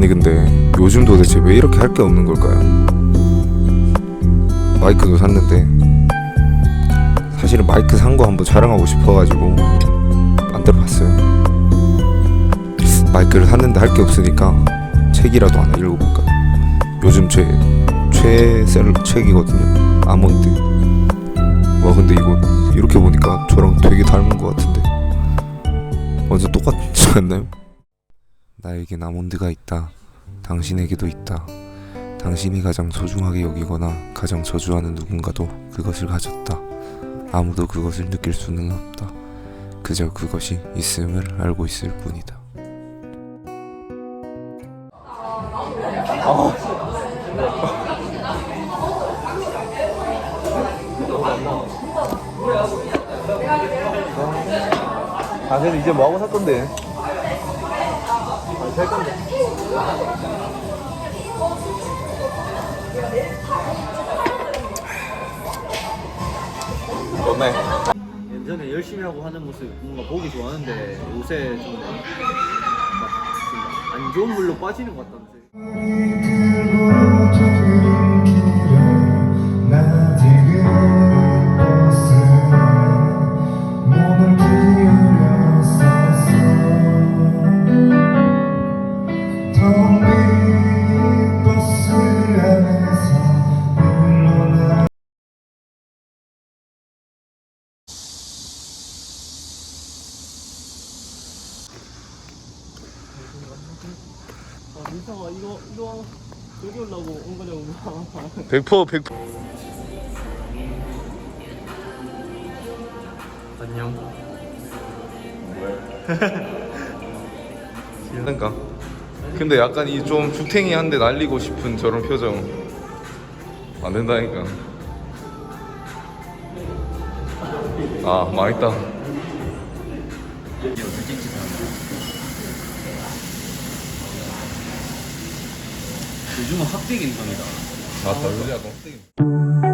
아니 근데 요즘 도대체 왜 이렇게 할 게 없는 걸까요? 마이크도 샀는데 사실은 마이크 산 거 한번 자랑하고 싶어가지고 만들어봤어요. 마이크를 샀는데 할 게 없으니까 책이라도 하나 읽어볼까. 요즘 제 최셀 책이거든요. 아몬드. 와 근데 이거 이렇게 보니까 저랑 되게 닮은 것 같은데 완전 똑같지 않나요? 나에겐 아몬드가 있다. 당신에게도 있다. 당신이 가장 소중하게 여기거나 가장 저주하는 누군가도 그것을 가졌다. 아무도 그것을 느낄 수는 없다. 그저 그것이 있음을 알고 있을 뿐이다. 아 근데 이제 뭐하고 살 건데? 아살 건데. 좋네 예전에 열심히 하고 하는 모습 뭔가 보기 좋아하는데 요새 좀안 좋은 물로 빠지는 것 같다면서 아 민상아 이거 이거 여기 올라고 온 거냐고 100% 100% 안녕. 그러니까. 근데 약간 이 좀 죽탱이한데 날리고 싶은 저런 표정. 안 된다니까. 아 망했다 요즘은 확대 감성이다. 맞다 요새 약간